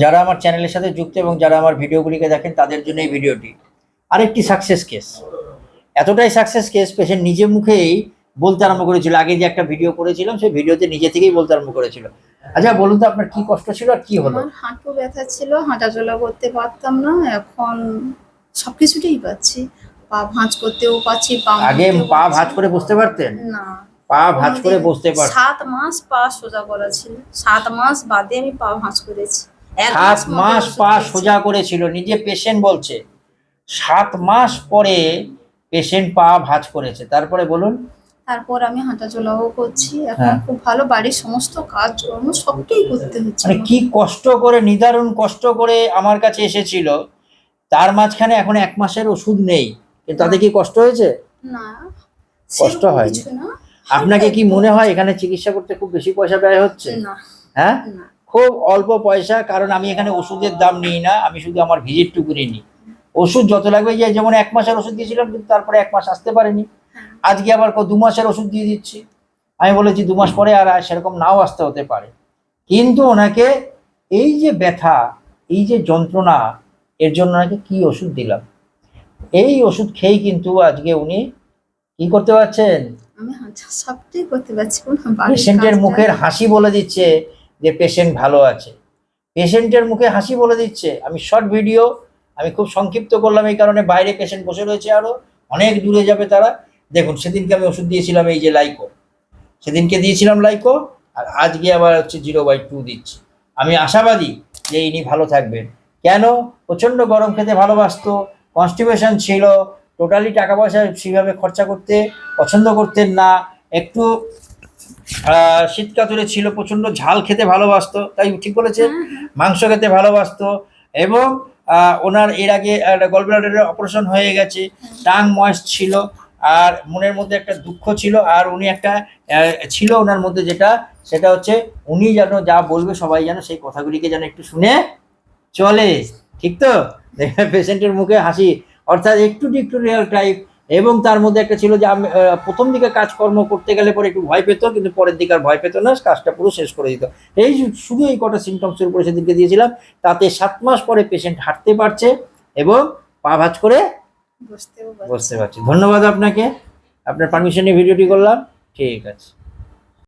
যারা আমার চ্যানেলের সাথে যুক্ত এবং যারা আমার ভিডিওগুলিকে দেখেন তাদের জন্য এই ভিডিওটি। আরেকটি সাকসেস কেস এতটাই সাকসেস কেস পেশেন্ট নিজে মুখেই বলতে আরম্ভ করেছিল। আগে যে একটা ভিডিও করেছিলাম সেই ভিডিওতে নিজে থেকেই বলতে আরম্ভ করেছিল। আচ্ছা বলুন তো আপনার কি কষ্ট ছিল আর কি হলো? আমার হাঁটু ব্যথা ছিল হাঁটাচলা করতে পারতাম না এখন সবকিছুতেই পাচ্ছি পা ভাঁজ করতেও পাচ্ছি পা আগে পা। ভাঁজ করে বসতে পারতেন? না। পা ভাঁজ করে বসতে পারতেন? সাত মাস পা সোজা করা ছিল। সাত মাস বাদে আমি পা ভাঁজ করেছি। সাত মাস পা সোজা করেছিল নিজে পেশেন্ট বলছে। সাত মাস পরে পেশেন্ট পা ভাঁজ করেছে। তারপরে বলুন। তারপর আমি হাঁটাচলাও করছি। এখন হ্যাঁ। খুব ভালো বাড়ির সমস্ত কাজ কাজকর্ম সবটাই করতে হচ্ছে মানে কি কষ্ট করে নিদারুণ কষ্ট করে আমার কাছে এসেছিল তার মাঝখানে এখন এক মাসের ওষুধ নেই। কিন্তু তাতে কি কষ্ট হয়েছে? না কষ্ট। না। আপনাকে কি মনে হয় এখানে চিকিৎসা করতে খুব বেশি পয়সা ব্যয় হচ্ছে? না হ্যাঁ? না। খুব অল্প পয়সা কারণ আমি এখানে ওষুধের দাম নিই না আমি শুধু আমার ভিজিটটুকুনি নিই। ওষুধ যত লাগবে যে যেমন এক মাসের ওষুধ দিয়েছিলাম কিন্তু তারপরে এক মাস আসতে পারেনি। হ্যাঁ। আজকে আবার দু মাসের ওষুধ দিয়ে দিচ্ছি। আমি বলেছি দু মাস পরে আর সেরকম নাও আসতে হতে পারে। কিন্তু ওনাকে এই যে ব্যথা এই যে যন্ত্রণা এর জন্য ওনাকে কি ওষুধ দিলাম? এই ওষুধ খেয়েই কিন্তু আজকে উনি কি করতে পারছেন? পেশেন্টের মুখের হাসি বলে দিচ্ছে। যে পেশেন্ট ভালো আছে। পেশেন্টের মুখে হাসি বলে দিচ্ছে। আমি শর্ট ভিডিও আমি খুব সংক্ষিপ্ত করলাম এই কারণে বাইরে পেশেন্ট বসে রয়েছে আরও অনেক দূরে যাবে তারা। দেখুন, সেদিনকে আমি ওষুধ দিয়েছিলাম এই যে লাইকো সেদিনকে দিয়েছিলাম লাইকো আর আজকে আবার হচ্ছে জিরো বাই টু দিচ্ছি। আমি আশাবাদী যে ইনি ভালো থাকবেন। কেন? প্রচণ্ড গরম খেতে ভালোবাসতো কনস্টিপেশন ছিল টোটালি টাকা পয়সা সেভাবে খরচা করতে পছন্দ করতেন না। একটু শীতকাতুরে ছিল প্রচণ্ড ঝাল খেতে ভালোবাসতো তাই ঠিক বলেছে? হ্যাঁ, হ্যাঁ। মাংস খেতে ভালোবাসতো এবং ওনার এর আগে গলব্লাডারের অপারেশন হয়ে গেছে টাং ময়েস্ট ছিল আর মনের মধ্যে একটা দুঃখ ছিল আর উনি একটা ছিল ওনার মধ্যে যেটা সেটা হচ্ছে উনি যেন যা বলবে সবাই যেন সেই কথাগুলিকে যেন একটু শুনে চলে। ঠিক তো? পেশেন্টের মুখে হাসি। অর্থাৎ একটু একটু রিয়েল টাইপ এবং তার মধ্যে একটা ছিল যে আমি প্রথম দিকে কাজকর্ম করতে গেলে পরে একটু ভয় পেত কিন্তু পরের দিকে আর ভয় পেত না কাজটা পুরো শেষ করে দিত। এই শুধু এই কটা সিমটমসের উপরে সেদিনকে দিয়েছিলাম তাতে সাত মাস পরে পেশেন্ট হাঁটতে পারছে এবং পা ভাজ করে বসতে পারছে। ধন্যবাদ আপনাকে। আপনার পারমিশনে ভিডিওটি করলাম। ঠিক আছে।